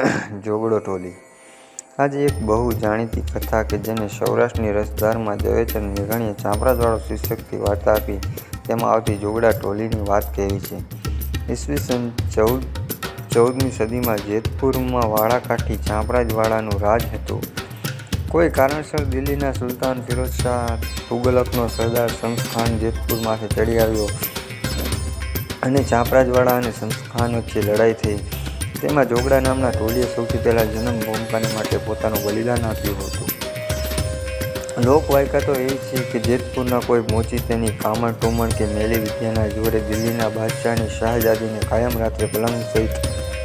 જોગડો ટોલી આજે એક બહુ જાણીતી કથા કે જેને સૌરાષ્ટ્રની રસધારમાં ઝવેરચંદ મેઘાણીએ ચાંપરાજવાળો શીર્ષકથી વાર્તા આપી, તેમાં આવતી જોગડા ટોલીની વાત કહેવી છે. ઈસવીસન ચૌદ, ચૌદમી સદીમાં જેતપુરમાં વાળાકાઠી ચાંપરાજવાળાનું રાજ હતું. કોઈ કારણસર દિલ્હીના સુલતાન ફિરોઝશાહ તુગલકનો સરદાર સંસ્થાન જેતપુરમાંથી ચડી આવ્યો અને ચાંપરાજવાળા અને સંસ્થાન વચ્ચે લડાઈ થઈ. તેમાં જોગડા નામના ટોળીએ સૌથી પહેલા જન્મ ભૂમિકાને માટે પોતાનું બલિદાન આપ્યું હતું. લોકવાયકા તો એ છે કે જેતપુરના કોઈ મોચી તેની કામણ ટોમણ કે મેલી વિદ્યાના જોરે દિલ્હીના બાદશાહની શાહજાદીને કાયમ રાત્રે પલંગ સહિત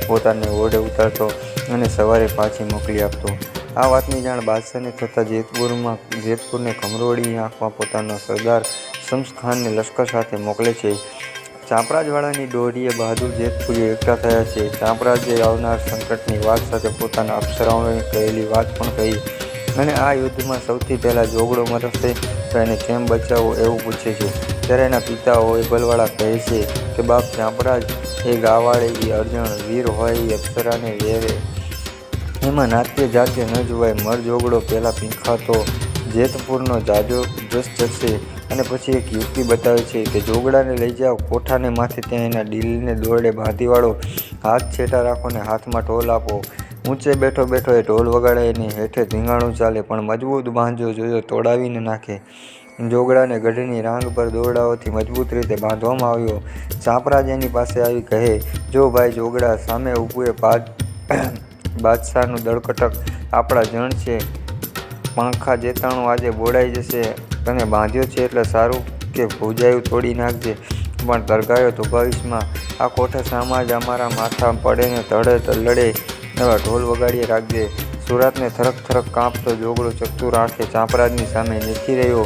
પોતાને ઓરડે ઉતારતો અને સવારે પાછી મોકલી આપતો. આ વાતની જાણ બાદશાહને થતાં જેતપુરમાં, જેતપુરને કમરોળી આંખમાં પોતાના સરદાર શમસખાનને લશ્કર સાથે મોકલે છે. ચાંપરાજવાળાની દોરીએ બહાદુર જેતપુરીઓ એકઠા થયા છે. ચાંપરાજે આવનાર સંકટની વાત સાથે પોતાના અપ્સરાઓને કહેલી વાત પણ કહી અને આ યુદ્ધમાં સૌથી પહેલાં જોગડો મરશે તો એને કેમ બચાવવો એવું પૂછે છે. ત્યારે એના પિતા ઓયબલવાળા કહે છે કે, બાપ ચાંપરાજ એ ગાવાળે એ અર્જણ વીર હોય એ અપ્સરાને વેરે. એમાં નાટ્ય જાત્ય ન જોવાય મર જોગડો પહેલાં પીંખાતો. જેતપુરનો જાજો જસ જશે અને પછી એક યુક્તિ બતાવે છે કે જોગડાને લઈ જાઓ, કોઠાને માથે ત્યાં એના ડીલને દોરડે બાંધીવાળો હાથ છેટા રાખો ને હાથમાં ઢોલ આપો. ઊંચે બેઠો બેઠો એ ઢોલ વગાડે એની હેઠે ધીંગાણું ચાલે, પણ મજબૂત બાંધજો જોજો તોડાવીને નાખે. જોગડાને ગઢની રાંગ પર દોરડાઓથી મજબૂત રીતે બાંધવામાં આવ્યો. ચાંપરાજ એની પાસે આવી કહે, જો ભાઈ જોગડા, સામે ઊભું એ બાદશાહનું દળકટક આપણા જણ છે. પાંખા જેતાણું આજે બોડાઈ જશે. તને બાંધ્યો છે એટલે સારું કે ભૂજાયું તોડી નાખજે. પણ તરગાયો તો ભવિષ્યમાં આ કોઠા સામાજ અમારા માથા પડે ને તળે લડે. એવા ઢોલ વગાડીએ રાખજે. સુરતને થરક થરક કાંપતો જોગડો ચકતું રાખે. ચાંપરાજની સામે નીકળી રહ્યો.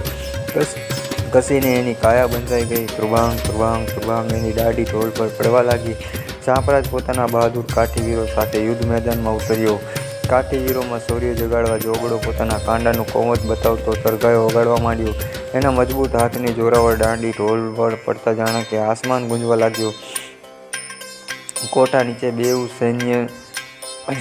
ઘસીને એની કાયા બંધાઈ ગઈ. ત્રુભાંગ ત્રુભાંગ ત્રુભાંગ એની દાઢી ઢોલ પર પડવા લાગી. ચાંપરાજ પોતાના બહાદુર કાઠીવીરો સાથે યુદ્ધ મેદાનમાં ઉતર્યો. કાઠીવીરોમાં શૌર્ય જગાડવા જોગડો પોતાના કાંડાનું કોમત બતાવતો તરગાયો વગાડવા માંડ્યો. એના મજબૂત હાથની જોરાવર દાંડી, ઢોલ વળ પડતા જાણે કે આસમાન ગુંજવા લાગ્યો. કોઠા નીચે બેઉ સૈન્ય,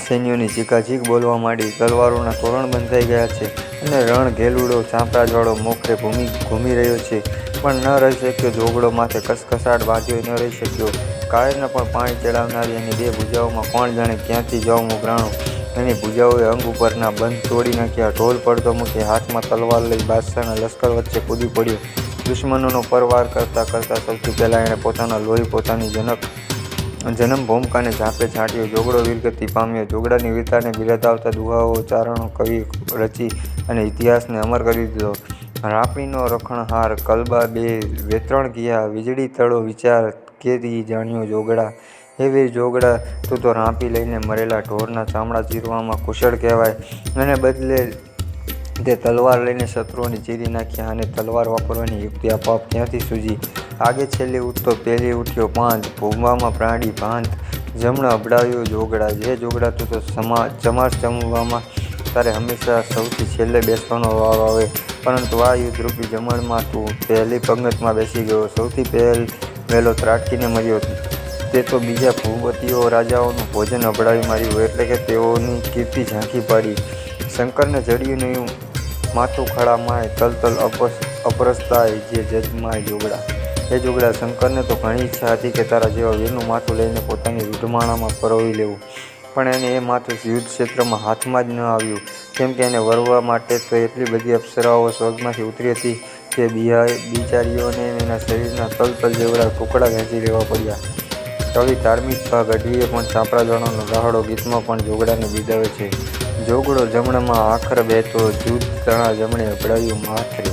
સૈન્યોની ચીકાચીક બોલવા માંડી. તલવારોના તોરણ બંધાઈ ગયા છે અને રણ ઘેલુડો ચાંપરાજવાળો મોખરે ભૂમિ ઘૂમી રહ્યો છે. પણ ન રહી શક્યો જોગડો માથે કસકસાટ બાંધ્યો, ન રહી શક્યો. કાયરને પણ પાણી ચડાવનારી એની બે ભૂજાઓમાં કોણ જાણે ક્યાંથી જવું ઉઘરાણું એની ભૂજાઓએ અંગ ઉપરના બંધ તોડી નાખ્યા. ઢોલ પડતો મૂકી હાથમાં તલવાર લઈ બાદશાહના લશ્કર વચ્ચે કૂદી પડ્યો. દુશ્મનોનો પરવાર કરતાં કરતાં સૌથી પહેલાં એણે પોતાના લોહી પોતાની જનક, જન્મ ભૂમિકાને ઝાંપે છાંટ્યો. જોગડો વીરગતિ પામ્યો. જોગડાની વીરતાને બિરાદાવતા દુહાઓ, ચારણો, કવિ રચી અને ઇતિહાસને અમર કરી દીધો. રાપીનો રખણહાર, કલબા બે વેતરણ ગયા વીજળી તળો વિચાર, કેદી જાણ્યો જોગડા. હે વીર જોગડા તું તો રાંપી લઈને મરેલા ઢોરના ચામડા ચીરવામાં કુશળ કહેવાય. અને બદલે તે તલવાર લઈને શત્રુઓને ચીરી નાખ્યા અને તલવાર વાપરવાની યુક્તિ આપોઆપ ત્યાંથી સૂજી. આગે છેલ્લી ઉઠતો પહેલી ઉઠ્યો પાંચ ભૂમવામાં પ્રાણી ભાંત, જમણા અબડાવ્યો જોગડા. જે જોગડા તું તો સમા ચમાસ જમવામાં તારે હંમેશા સૌથી છેલ્લે બેસવાનો વાવ આવે. પરંતુ આ યુદ્ધરૂપી જમણમાં તું પહેલી પંગતમાં બેસી ગયો. સૌથી પહેલ વહેલો ત્રાટકીને મર્યો. તે તો બીજા ભૂપતિઓ રાજાઓનું ભોજન અભડાવી માર્યું એટલે કે તેઓની કીર્તિ ઝાંખી પાડી. શંકરને જડ્યું નહીં, માથું ખળામાય તલ તલ અપસ, અપરસતાય જે જજમાય જોગડા. એ જોગડા શંકરને તો ઘણી ઈચ્છા હતી કે તારા જેવા વીરનું માથું લઈને પોતાની રૂઢમાણામાં પરોવી લેવું. પણ એને એ માથું યુદ્ધ ક્ષેત્રમાં હાથમાં જ ન આવ્યું. કેમ કે એને વરવા માટે તો એટલી બધી અપ્સરાઓ સ્વર્ગમાંથી ઉતરી હતી કે બિચારીઓને એના શરીરના તલતલ જેવડા ટુકડા ખેંચી લેવા પડ્યા. કવિ ધાર્મિક ભાગ ગઢવીએ પણ ચાંપરાજવાળાનો રાહડો ગીતમાં પણ જોગડાને બિદાવે છે. જોગડો જમણામાં આખર બેઠો, જૂથ તણા જમણે અભડાયું માથરે